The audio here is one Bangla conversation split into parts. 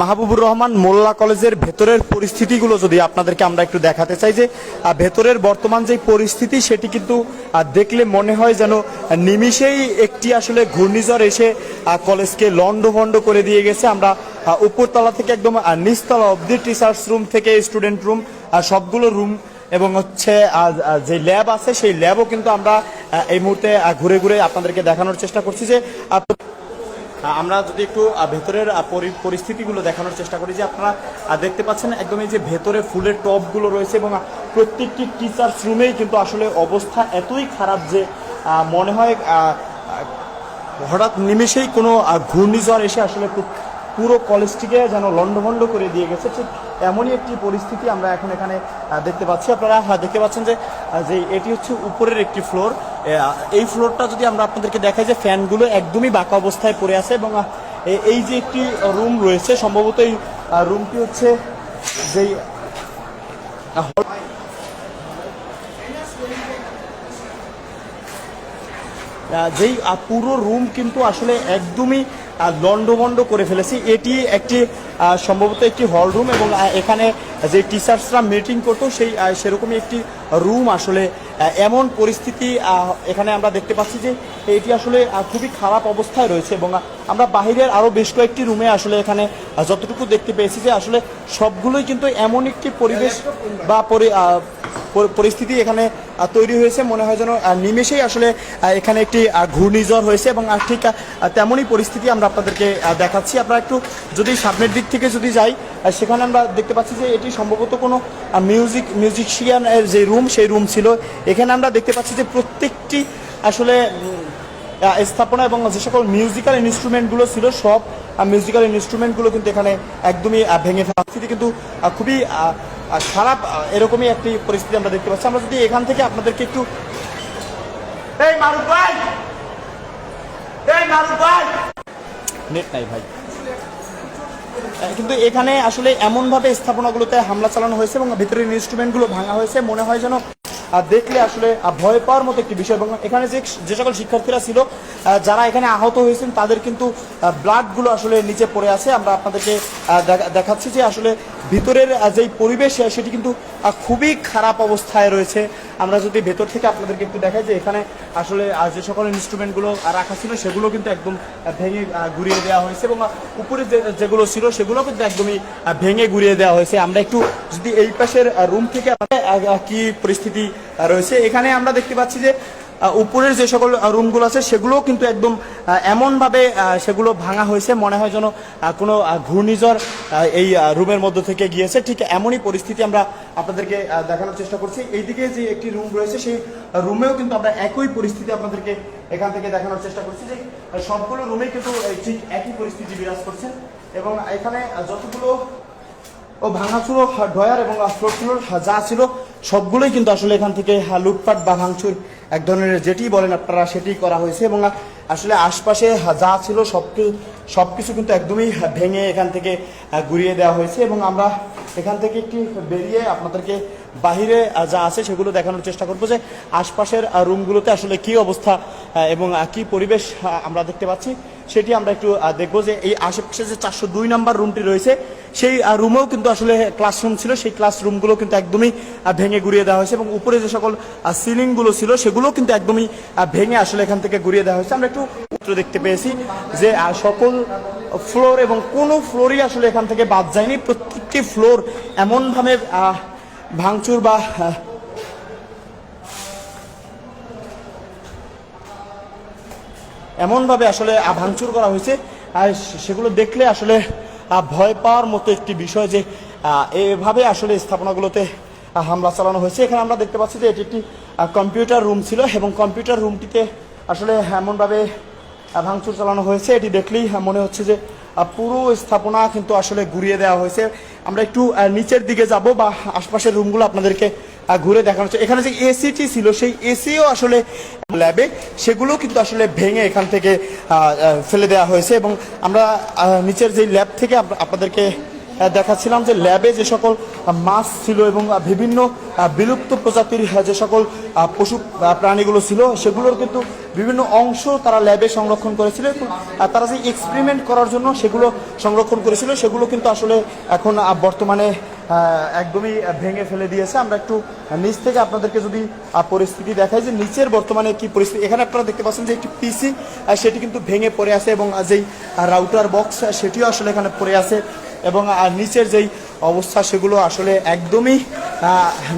মাহবুবুর রহমান মোল্লা কলেজের ভেতরের পরিস্থিতিগুলো যদি আপনাদেরকে আমরা একটু দেখাতে চাই যে ভেতরের বর্তমান যে পরিস্থিতি সেটি কিন্তু দেখলে মনে হয় যেন নিমিষেই একটি আসলে ঘূর্ণিঝড় এসে কলেজকে লন্ডভন্ড করে দিয়ে গেছে। আমরা উপরতলা থেকে একদম নিচতলা অব্দি টিচার্স রুম থেকে স্টুডেন্ট রুম সবগুলো রুম এবং হচ্ছে যে ল্যাব আছে সেই ল্যাবও কিন্তু আমরা এই মুহূর্তে ঘুরে ঘুরে আপনাদেরকে দেখানোর চেষ্টা করছি যে আমরা যদি একটু ভেতরের পরি- পরিস্থিতিগুলো দেখানোর চেষ্টা করি যে আপনারা দেখতে পাচ্ছেন একদম এই যে ভেতরে ফুলের টপগুলো রয়েছে এবং প্রত্যেকটি টিচার্স রুমেই কিন্তু আসলে অবস্থা এতই খারাপ যে মনে হয় হঠাৎ নিমেষেই কোনো ঘূর্ণিঝড় এসে আসলে পুরো কলেজটিকে যেন লণ্ডভণ্ড করে দিয়ে গেছে। ঠিক এমনই একটি পরিস্থিতি আমরা এখন এখানে দেখতে পাচ্ছি। আপনারা দেখতে পাচ্ছেন যে এটি হচ্ছে উপরের একটি ফ্লোর এই ফ্লোরটা যদি আমরা আপনাদেরকে দেখাই যে ফ্যানগুলো একদমই বাঁকা অবস্থায় পড়ে আছে এবং এই যে একটি রুম রয়েছে, সম্ভবত এই রুমটি হচ্ছে যেই যেই পুরো রুম কিন্তু আসলে একদমই লণ্ডভণ্ড করে ফেলেছি। এটি একটি সম্ভবত একটি হল রুম এবং এখানে যে টিচার্সরা মিটিং করতো সেই সেরকমই একটি রুম আসলে। এমন পরিস্থিতি এখানে আমরা দেখতে পাচ্ছি যে এটি আসলে খুবই খারাপ অবস্থায় রয়েছে এবং আমরা বাহিরের আরও বেশ কয়েকটি রুমে আসলে এখানে যতটুকু দেখতে পেয়েছি যে আসলে সবগুলোই কিন্তু এমন একটি পরিবেশ বা পরিস্থিতি এখানে তৈরি হয়েছে। মনে হয় যেন নিমেষেই আসলে এখানে একটি ঘূর্ণিঝড় হয়েছে এবং ঠিক তেমনই পরিস্থিতি আমরা আপনাদেরকে দেখাচ্ছি। আপনারা একটু যদি সামনের দিক থেকে যদি যাই সেখানে আমরা দেখতে পাচ্ছি যে এটি সম্ভবত কোনো মিউজিক মিউজিশিয়ান এর যে রুম সেই রুম ছিল। এখানে আমরা দেখতে পাচ্ছি যে প্রত্যেকটি আসলে স্থাপনা এবং যে সকল মিউজিক্যাল ইনস্ট্রুমেন্টগুলো ছিল, সব মিউজিক্যাল ইনস্ট্রুমেন্টগুলো কিন্তু এখানে একদমই ভেঙে ফেলা। কিন্তু খুবই খারাপ এরকমই একটি পরিস্থিতি আমরা দেখতে পাচ্ছি। আমরা যদি এখান থেকে আপনাদেরকে একটু নেট নাই ভাই। কিন্তু এখানে আসলে এমনভাবে স্থাপনাগুলোতে হামলা চালানো হয়েছে এবং ভিতরের ইনস্ট্রুমেন্টগুলো ভাঙা হয়েছে। মনে হয় যেন দেখলে আসলে ভয় পাওয়ার মতো একটি বিষয়। এবং এখানে যে যে সকল শিক্ষার্থীরা ছিল যারা এখানে আহত হয়েছেন, তাদের কিন্তু ব্লাডগুলো আসলে নিচে পড়ে আছে। আমরা আপনাদেরকে দেখাচ্ছি যে আসলে ভিতরের যেই পরিবেশ সেটি কিন্তু খুবই খারাপ অবস্থায় রয়েছে। আমরা যদি ভেতর থেকে আপনাদেরকে একটু দেখাই যে এখানে আসলে যে সকল ইনস্ট্রুমেন্টগুলো রাখা ছিল, সেগুলো কিন্তু একদম ভেঙে ঘুরিয়ে দেওয়া হয়েছে। এবং উপরে যেগুলো ছিল, সেগুলো কিন্তু একদমই ভেঙে ঘুরিয়ে দেওয়া হয়েছে। আমরা একটু যদি এই পাশের রুম থেকে কি পরিস্থিতি রয়েছে। এখানে আমরা দেখতে পাচ্ছি যে উপরের যে সকল রুমগুলো আছে, সেগুলোও কিন্তু একদম এমনভাবে সেগুলো ভাঙা হয়েছে। মনে হয় যেন কোনো ঘূর্ণিঝড় এই রুমের মধ্য থেকে গিয়েছে। ঠিক এমনই পরিস্থিতি আমরা আপনাদেরকে দেখানোর চেষ্টা করছি। এইদিকে যে একটি রুম রয়েছে, সেই রুমেও কিন্তু আমরা একই পরিস্থিতি আপনাদেরকে এখান থেকে দেখানোর চেষ্টা করছি যে সবগুলো রুমেই কিন্তু ঠিক একই পরিস্থিতি বিরাজ করছে। এবং এখানে যতগুলো ও ভাঙাচুর, ডয়ার এবং ফ্লোর ছিল যা ছিল সবগুলোই কিন্তু আসলে এখান থেকে লুটপাট বা ভাঙচুর এক ধরনের যেটি বলেন আপনারা সেটি করা হয়েছে এবং আসলে আশপাশে যা ছিল সব সব কিছু কিন্তু একদমই ভেঙে এখান থেকে ঘুরিয়ে দেওয়া হয়েছে এবং আমরা এখান থেকে একটি বেরিয়ে আপনাদেরকে বাহিরে যা আছে সেগুলো দেখানোর চেষ্টা করব যে আশপাশের রুমগুলোতে আসলে কি অবস্থা এবং কি পরিবেশ আমরা দেখতে পাচ্ছি। সেটি আমরা একটু দেখব যে এই আশেপাশে যে চারশো দুই নাম্বার রুমটি রয়েছে, সেই রুমেও কিন্তু আসলে ক্লাসরুম ছিল। সেই ক্লাসরুমগুলো কিন্তু একদমই ভেঙে গুড়িয়ে দেওয়া হয়েছে এবং উপরে যে সকল সিলিংগুলো ছিল সেগুলো কিন্তু একদমই ভেঙে আসলে এখান থেকে গুড়িয়ে দেওয়া হয়েছে। আমরা একটু উত্তর দেখতে পেয়েছি যে সকল ফ্লোর এবং কোনো ফ্লোরই আসলে এখান থেকে বাদ যায়নি। প্রত্যেকটি ফ্লোর এমনভাবে ভাঙচুর বা এমনভাবে আসলে ভাঙচুর করা হয়েছে। আর সেগুলো দেখলে আসলে ভয় পাওয়ার মতো একটি বিষয় যে এভাবে আসলে স্থাপনাগুলোতে হামলা চালানো হয়েছে। এখানে আমরা দেখতে পাচ্ছি যে, এটি একটি কম্পিউটার রুম ছিল এবং কম্পিউটার রুমটিতে আসলে এমনভাবে ভাঙচুর চালানো হয়েছে। এটি দেখলেই মনে হচ্ছে যে পুরো স্থাপনা কিন্তু আসলে ঘুরিয়ে দেওয়া হয়েছে। আমরা একটু নিচের দিকে যাব বা আশপাশের রুমগুলো আপনাদেরকে ঘুরে দেখানো হচ্ছে এখানে যে এসিটি ছিল, সেই এসিও আসলে ল্যাবে, সেগুলো কিন্তু আসলে ভেঙে এখান থেকে ফেলে দেওয়া হয়েছে এবং আমরা নিচের যে ল্যাব থেকে আপনাদেরকে দেখাচ্ছিলাম যে ল্যাবে যে সকল মাছ ছিল এবং বিভিন্ন বিলুপ্ত প্রজাতির যে সকল পশু প্রাণীগুলো ছিল, সেগুলোর কিন্তু বিভিন্ন অংশ তারা ল্যাবে সংরক্ষণ করেছিল তারা যে এক্সপেরিমেন্ট করার জন্য সেগুলো সংরক্ষণ করেছিল, সেগুলো কিন্তু আসলে এখন বর্তমানে একদমই ভেঙে ফেলে দিয়েছে। আমরা একটু নিচ থেকে আপনাদেরকে যদি পরিস্থিতি দেখাই যে নিচের বর্তমানে কি পরিস্থিতি, এখানে আপনারা দেখতে পাচ্ছেন যে একটি পিসি সেটি কিন্তু ভেঙে পড়ে আছে এবং যেই রাউটার বক্স সেটিও আসলে এখানে পড়ে আছে। এবং নিচের যেই অবস্থা সেগুলো আসলে একদমই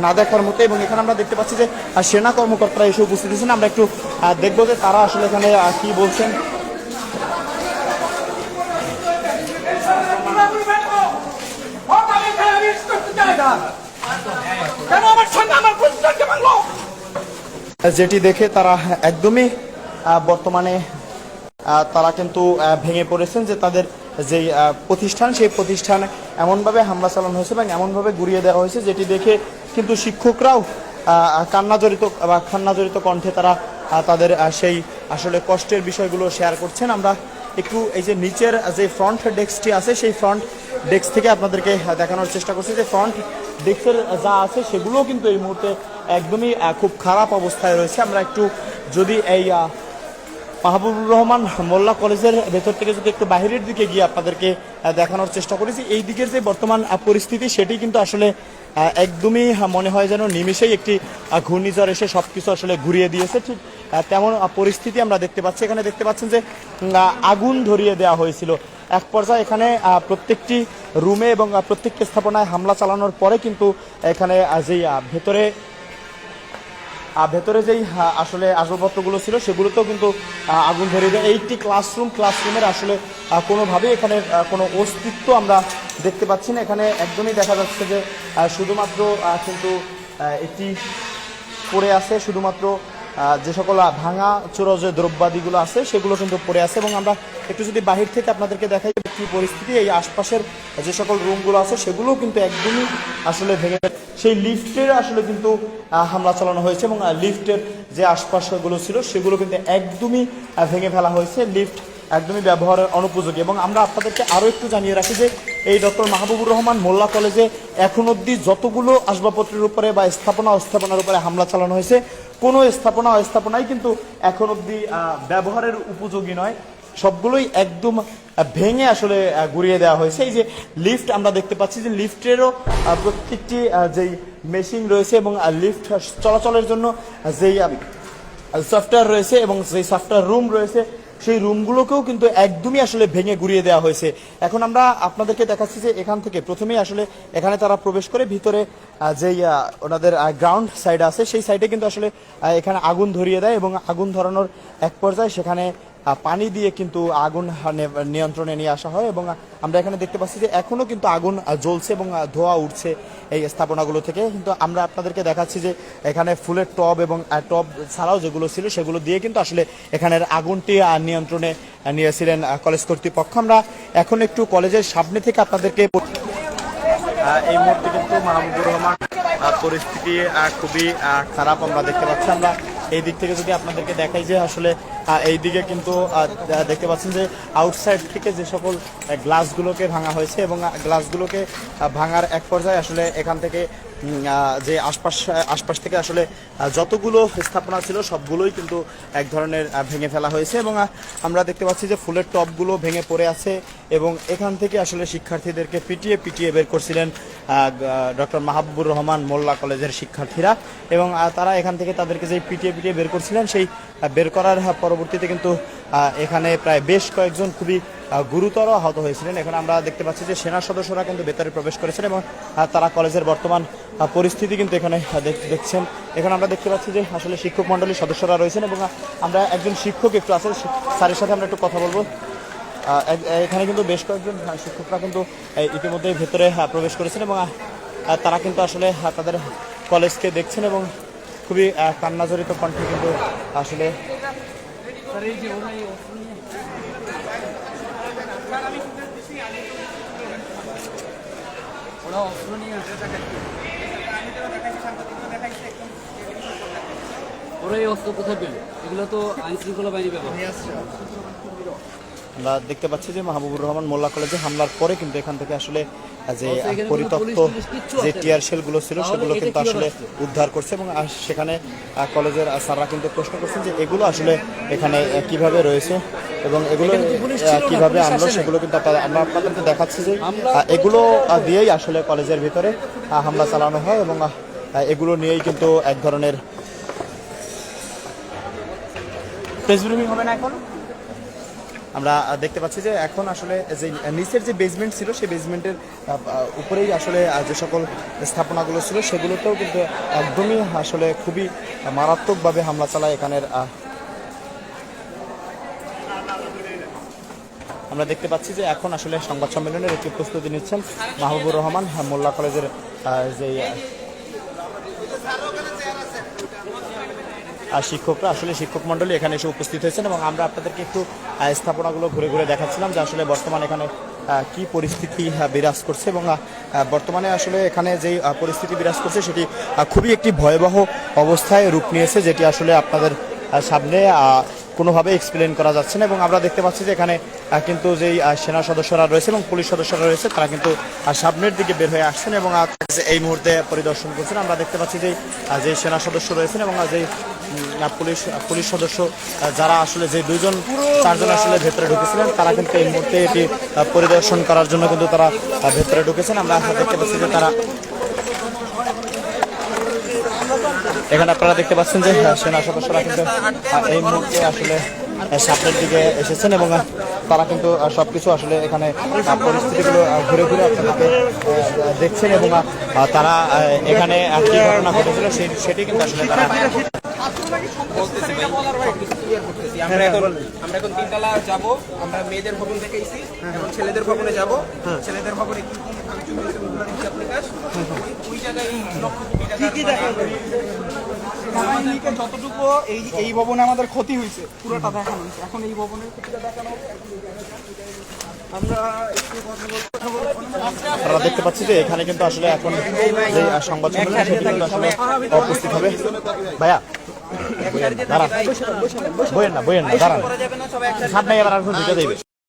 না দেখার মতো। এবং এখানে আমরা দেখতে পাচ্ছি যে সেনা কর্মকর্তারা এসে উপস্থিত হয়েছেন। আমরা একটু দেখব যে তারা আসলে এখানে কি বলছেন। যেটি দেখে তারা একদমই বর্তমানে তারা কিন্তু ভেঙে পড়েছেন যে তাদের আহ, প্রতিষ্ঠান সেই প্রতিষ্ঠান এমনভাবে হামলা চালানো হয়েছে এবং এমনভাবে গুড়িয়ে দেওয়া হয়েছে যেটি দেখে কিন্তু শিক্ষকরাও কান্নাজড়িত বা কান্নাজড়িত কণ্ঠে তারা তাদের সেই আসলে কষ্টের বিষয়গুলো শেয়ার করছেন। আমরা একটু এই যে নিচের যে ফ্রন্ট ডেস্কটি আছে সেই ফ্রন্ট ডেস্ক থেকে আপনাদেরকে দেখানোর চেষ্টা করছি যে ফ্রন্ট ডেস্কের যা আছে সেগুলোও কিন্তু এই মুহূর্তে একদমই খুব খারাপ অবস্থায় রয়েছে। আমরা একটু যদি এই মাহবুবুর রহমান মোল্লা কলেজের ভেতর থেকে যদি একটু বাইরের দিকে গিয়ে আপনাদেরকে দেখানোর চেষ্টা করেছি, এই দিকের যে বর্তমান পরিস্থিতি, সেটি কিন্তু আসলে একদমই মনে হয় যেন নিমিষেই একটি ঘূর্ণিঝড় এসে সব কিছু আসলে ঘুরিয়ে দিয়েছে। ঠিক তেমন পরিস্থিতি আমরা দেখতে পাচ্ছি। এখানে দেখতে পাচ্ছেন যে আগুন ধরিয়ে দেওয়া হয়েছিল। এক পর্যায়ে এখানে প্রত্যেকটি রুমে এবং প্রত্যেকটি স্থাপনায় হামলা চালানোর পরে কিন্তু এখানে যেই ভেতরে ভেতরে যেই আসলে আসবাবপত্রগুলো ছিল, সেগুলোতেও কিন্তু আগুন ধরে দেয়। এইটি ক্লাসরুম ক্লাসরুমের আসলে কোনোভাবেই এখানে কোনো অস্তিত্ব আমরা দেখতে পাচ্ছি না। এখানে একদমই দেখা যাচ্ছে যে শুধুমাত্র কিন্তু এটি পড়ে আছে, শুধুমাত্র যে সকল ভাঙা চোরা যে দ্রব্যাদিগুলো আছে, সেগুলো কিন্তু পড়ে আছে। এবং আমরা একটু যদি বাহির থেকে আপনাদেরকে দেখাই কি পরিস্থিতি, এই আশপাশের যে সকল রুমগুলো আছে, সেগুলোও কিন্তু একদমই আসলে ভেঙে সেই লিফটের আসলে কিন্তু হামলা চালানো হয়েছে এবং লিফটের যে আশপাশগুলো ছিল, সেগুলো কিন্তু একদমই ভেঙে ফেলা হয়েছে। লিফট একদমই ব্যবহারের অনুপযোগী। এবং আমরা আপনাদেরকে আরও একটু জানিয়ে রাখি যে এই ডক্টর মাহবুবুর রহমান মোল্লা কলেজে এখন অবধি যতগুলো আসবাবপত্রের উপরে বা স্থাপনা, অস্থাপনার উপরে হামলা চালানো হয়েছে, কোনো স্থাপনা, অস্থাপনাই কিন্তু এখন অবধি ব্যবহারের উপযোগী নয়। সবগুলোই একদম ভেঙে আসলে গুড়িয়ে দেওয়া হয়েছে। এই যে লিফট আমরা দেখতে পাচ্ছি যে লিফটেরও প্রত্যেকটি যেই মেশিন রয়েছে এবং লিফট চলাচলের জন্য যেই সফটওয়্যার রয়েছে এবং যেই সফটওয়্যার রুম রয়েছে সেই রুমগুলোকেও কিন্তু একদমই আসলে ভেঙে গুড়িয়ে দেওয়া হয়েছে। এখন আমরা আপনাদেরকে দেখাচ্ছি যে এখান থেকে প্রথমেই আসলে এখানে তারা প্রবেশ করে, ভিতরে যেই ওনাদের গ্রাউন্ড সাইড আছে, সেই সাইডে কিন্তু আসলে এখানে আগুন ধরিয়ে দেয় এবং আগুন ধরানোর এক পর্যায়ে সেখানে পানি দিয়ে কিন্তু আগুন নিয়ন্ত্রণে নিয়ে আসা হয় এবং আমরা এখানে দেখতে পাচ্ছি যে এখনও কিন্তু আগুন জ্বলছে এবং ধোঁয়া উঠছে এই স্থাপনাগুলো থেকে। কিন্তু আমরা আপনাদেরকে দেখাচ্ছি যে এখানে ফুলের টব এবং টব ছাড়াও যেগুলো ছিল সেগুলো দিয়ে কিন্তু আসলে এখানের আগুনটি নিয়ন্ত্রণে নিয়েছিলেন কলেজ কর্তৃপক্ষ। আমরা এখন একটু কলেজের সামনে থেকে আপনাদেরকে এই মুহূর্তে কিন্তু মাহমুদুর রহমান পরিস্থিতি খুবই খারাপ আমরা দেখতে পাচ্ছি। আমরা এই দিক থেকে যদি আপনাদেরকে দেখাই যে আসলে এই দিকে কিন্তু দেখতে পাচ্ছেন যে আউটসাইড থেকে যে সকল গ্লাসগুলোকে ভাঙা হয়েছে এবং গ্লাসগুলোকে ভাঙার এক পর্যায়ে আসলে এখান থেকে যে আশপাশ আশপাশ থেকে আসলে যতগুলো স্থাপনা ছিল সবগুলোই কিন্তু এক ধরনের ভেঙে ফেলা হয়েছে এবং আমরা দেখতে পাচ্ছি যে ফুলের টবগুলো ভেঙে পড়ে আছে এবং এখান থেকে আসলে শিক্ষার্থীদেরকে পিটিয়ে পিটিয়ে বের করছিলেন ডক্টর মাহবুবুর রহমান মোল্লা কলেজের শিক্ষার্থীরা। এবং তারা এখান থেকে তাদেরকে যে পিটিয়ে পিটিয়ে বের করছিলেন, সেই বের করার পরবর্তীতে কিন্তু এখানে প্রায় বেশ কয়েকজন খুবই গুরুতর আহত হয়েছিলেন। এখন আমরা দেখতে পাচ্ছি যে সেনা সদস্যরা কিন্তু ভেতরে প্রবেশ করেছেন এবং তারা কলেজের বর্তমান পরিস্থিতি কিন্তু এখানে দেখ- দেখছেন। এখন আমরা দেখতে পাচ্ছি যে আসলে শিক্ষক মণ্ডলীর সদস্যরা রয়েছেন এবং আমরা একজন শিক্ষক একটু আছে স্যারের সাথে আমরা একটু কথা বলব। এখানে কিন্তু বেশ কয়েকজন শিক্ষকরা কিন্তু ইতিমধ্যে ভেতরে প্রবেশ করেছেন এবং তারা কিন্তু আসলে তাদের কলেজকে দেখছেন এবং খুবই কান্নাজড়িত কণ্ঠে কিন্তু আসলে ওরা এই অস্ত্র কোথায় পেল? এগুলো তো আইন শৃঙ্খলা বাহিনী ব্যবহার। আমরা দেখতে পাচ্ছি যে মাহবুবুর রহমান মোল্লা কলেজে হামলার পরে কিন্তু এখান থেকে আসলে যে পরিত্যক্ত যে টিয়ার শেলগুলো ছিল সেগুলো কিন্তু আসলে উদ্ধার করছে এবং সেখানে কলেজের স্যাররা কিন্তু প্রশ্ন করছেন যে এগুলো আসলে এখানে কীভাবে রয়েছে এবং এগুলো কীভাবে আনলো সেগুলো কিন্তু আমরা আপনাদেরকে দেখাচ্ছি যে এগুলো দিয়েই আসলে কলেজের ভিতরে হামলা চালানো হয় এবং এগুলো নিয়েই কিন্তু এক ধরনের প্রেস ব্রিফিং হবে না এখন? আমরা দেখতে পাচ্ছি যে এখন আসলে যে নিচের যে বেসমেন্ট ছিল সেই বেসমেন্টের উপরেই আসলে যে সকল স্থাপনাগুলো ছিল সেগুলোতেও কিন্তু একদমই আসলে খুবই মারাত্মকভাবে হামলা চালায় এখানের আমরা দেখতে পাচ্ছি যে এখন আসলে সংবাদ সম্মেলনের একটি প্রস্তুতি নিচ্ছেন মাহবুবুর রহমান হ্যাঁ, মোল্লা কলেজের যে আহ, আর শিক্ষকরা আসলে শিক্ষক মণ্ডলী এখানে এসে উপস্থিত হয়েছেন এবং আমরা আপনাদেরকে একটু স্থাপনাগুলো ঘুরে ঘুরে দেখাচ্ছিলাম যে আসলে বর্তমানে এখানে কি পরিস্থিতি বিরাজ করছে এবং বর্তমানে আসলে এখানে যে পরিস্থিতি বিরাজ করছে সেটি খুবই একটি ভয়াবহ অবস্থায় রূপ নিয়েছে যেটি আসলে আপনাদের সামনে কোনোভাবে এক্সপ্লেন করা যাচ্ছে না এবং আমরা দেখতে পাচ্ছি যে এখানে কিন্তু যেই সেনা সদস্যরা রয়েছে এবং পুলিশ সদস্যরা রয়েছে, তারা কিন্তু সামনের দিকে বের হয়ে আসছেন এবং এই মুহূর্তে পরিদর্শন করছেন। আমরা দেখতে পাচ্ছি যে যে সেনা সদস্য রয়েছেন এবং যে পুলিশ পুলিশ সদস্য যারা আসলে যে দুইজন, চারজন আসলে ভেতরে ঢুকেছিলেন, তারা কিন্তু এই মুহূর্তে এটি পরিদর্শন করার জন্য কিন্তু তারা ভেতরে ঢুকেছেন। আমরা দেখতে পাচ্ছি যে তারা এখানে আপনারা দেখতে পাচ্ছেন যে আহ, সেনা সদস্যরা কিন্তু এই মুহূর্তে আসলে সামনের দিকে এসেছেন এবং তারা কিন্তু আহ, সবকিছু আসলে এখানে পরিস্থিতিগুলো ঘুরে ঘুরে আপনাদেরকে দেখছেন এবং তারা এখানে কি ঘটনা ঘটেছিল সেই- সেটি কিন্তু আসলে তারা আমরা এখন তিনতলা যাব আমরা মেয়েদের ভবন থেকে এসেছি এখন ছেলেদের ভবনে যাব। ছেলেদের ভবনে কি কি হিসাব নিকাশ ওই- ওই জায়গায় লক্ষ কোটি টাকার যতটুকু এই এই ভবনে আমাদের ক্ষতি হয়েছে পুরোটা দেখানো হয়েছে। এখন এই ভবনের ক্ষতিটা দেখানো আমরা একটু কথা বলব কথা দেখতে পাচ্ছি যে এখানে কিন্তু আসলে এখন যে সংবাদ সম্মেলন সেটি কিন্তু আসলে উপস্থিত হবে। ভাইয়া দাঁড়ান। বইয়েন না বইয়েন না দাঁড়ান। সাত নাই এবার আর ঢুকে দেবে